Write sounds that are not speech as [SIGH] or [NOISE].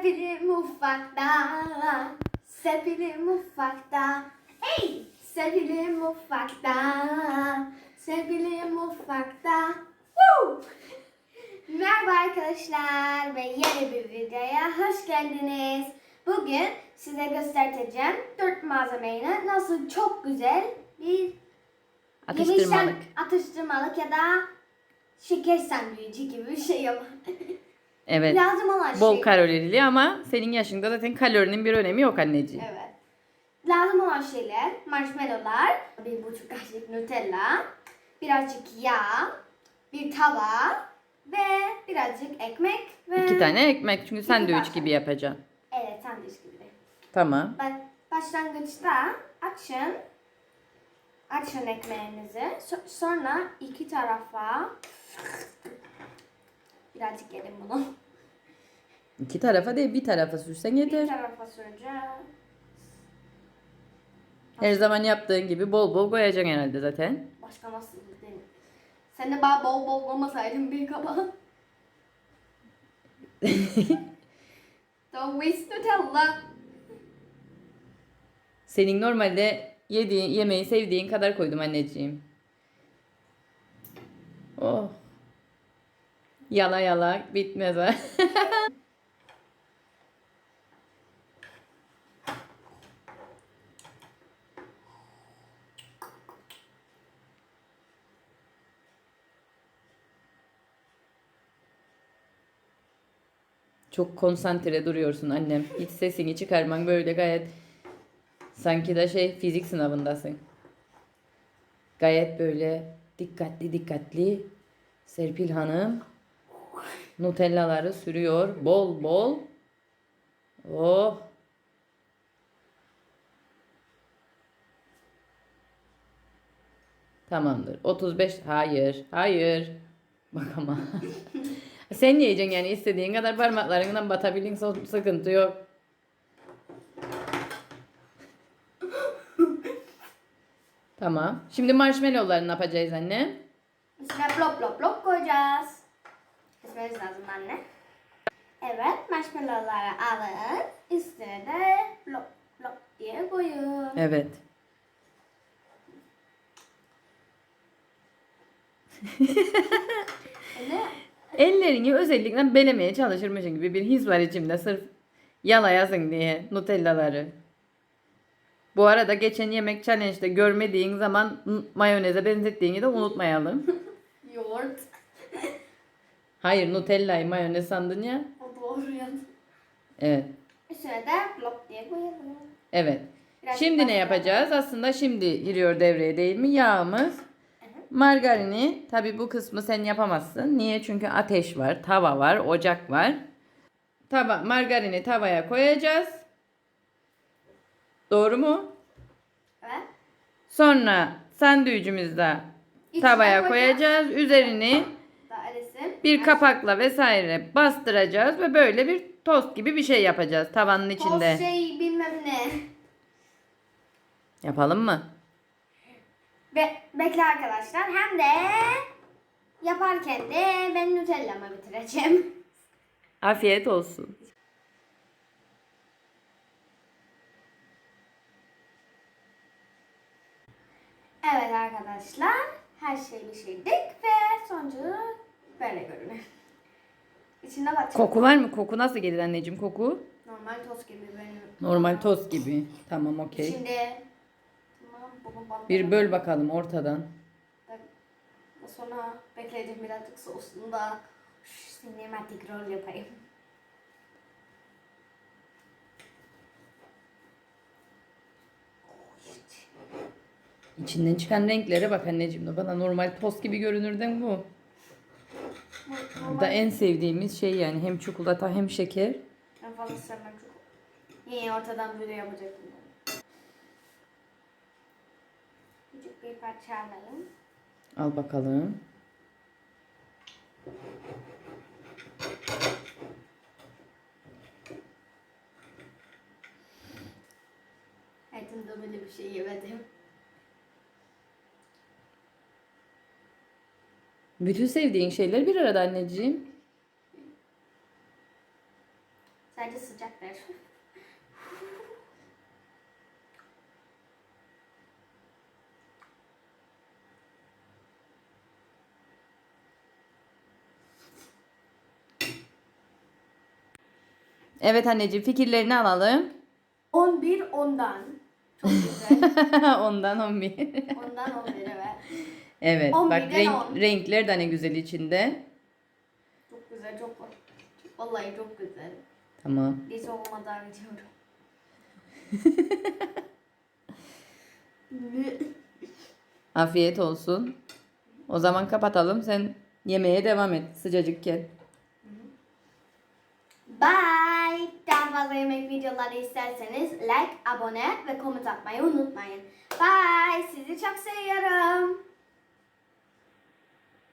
Sepili mutfakta, sepili mutfakta. Hey! Sepili mutfakta, sepili mutfakta. Woo! Merhaba arkadaşlar ve yeni bir videoya hoş geldiniz. Bugün size göstereceğim dört malzemeyle nasıl çok güzel bir Atıştırmalık. yemişten atıştırmalık ya da şeker sandviçi gibi bir şey yapar. [LAUGHS] Evet. Lazım olan Bol şey. kalorili ama senin yaşında zaten kalorinin bir önemi yok anneciğim. Evet. Lazım olan şeyler marshmallowlar, bir buçuk kaşık Nutella, birazcık yağ, bir tava ve birazcık ekmek ve... İki tane ekmek çünkü sandviç zaten. gibi yapacaksın. Evet sandviç gibi. Tamam. Ba- başlangıçta açın, açın ekmeğinizi. So- sonra iki tarafa birazcık yedim bunu. İki tarafa değil bir tarafa sürsen Bir yeter. tarafa süreceğiz. Her zaman yaptığın gibi bol bol koyacaksın herhalde zaten. Başka nasıl değil mi? Sen de bana bol bol olmasaydın bir kaba. [LAUGHS] Don't waste Nutella. Senin normalde yediğin yemeği sevdiğin kadar koydum anneciğim. Oh. Yala yala bitmez. Çok konsantre duruyorsun annem. Hiç sesini çıkarman böyle gayet sanki de şey fizik sınavındasın. Gayet böyle dikkatli dikkatli Serpil Hanım Nutellaları sürüyor bol bol. Oh. Tamamdır. 35 hayır. Hayır. Bak ama. [LAUGHS] Sen yiyeceksin yani istediğin kadar parmaklarından batabilin sıkıntı yok. Tamam. Şimdi marshmallowları ne yapacağız anne? Üstüne blok blok blok koyacağız. Kesmeniz lazım anne. Evet marshmallowları alın. Üstüne de blok blok diye koyun. Evet. Ne? Ellerini özellikle belemeye çalışırmışın gibi bir his var içimde sırf yalayasın diye Nutellaları. Bu arada geçen yemek challenge'de görmediğin zaman mayoneze benzettiğini de unutmayalım. [LAUGHS] Yoğurt. Hayır Nutella'yı mayonez sandın ya. O doğru yani. Evet. Üstüne de blok diye koyalım. Evet. Biraz Şimdi ne yapacağız? Aslında şimdi giriyor devreye değil mi? Yağımız. Margarini. Tabi bu kısmı sen yapamazsın. Niye? Çünkü ateş var, tava var, ocak var. Tava, margarini tavaya koyacağız. Doğru mu? Evet. Sonra sandviçimizi İçine tavaya koyacağız. koyacağız. Üzerini Alice'in. bir kapakla vesaire bastıracağız ve böyle bir tost gibi bir şey yapacağız tavanın içinde. Toz şey bilmem ne. Yapalım mı? Be bekle arkadaşlar. Hem de yaparken de ben Nutella'mı bitireceğim. Afiyet olsun. Evet arkadaşlar. Her şeyi pişirdik ve sonucu böyle görünüyor. İçinde bak. Koku var mı? Koku nasıl gelir anneciğim koku? Normal toz gibi benim. Normal tost gibi. Tamam okey. İçinde tamam bunu bana Bir böl bakalım ortadan. Sonra bekledim birazcık soğusun da sinematik rol yapayım. İçinden çıkan renklere bak anneciğim. Bana normal tost gibi görünürden bu. Bu da en sevdiğimiz şey yani. Hem çikolata hem şeker. En fazla sevmem çok. Yine ortadan böyle yapacaktım. Küçük bir parça alalım. Al bakalım. Hayatımda böyle bir şey yemedim. Bütün sevdiğin şeyler bir arada anneciğim. Sadece sıcak ver. Evet anneciğim fikirlerini alalım. 11 ondan. Çok güzel. [LAUGHS] Ondan 11. Ondan 11 evet. Evet On bak birden renk, on. renkler de ne güzel içinde. Çok güzel çok Vallahi çok güzel. Tamam. Biz olmadan gidiyorum. [LAUGHS] Afiyet olsun. O zaman kapatalım. Sen yemeğe devam et sıcacıkken. Bye. Daha fazla yemek videoları isterseniz like, abone ve koment atmayı unutmayın. Bye. Sizi çok seviyorum.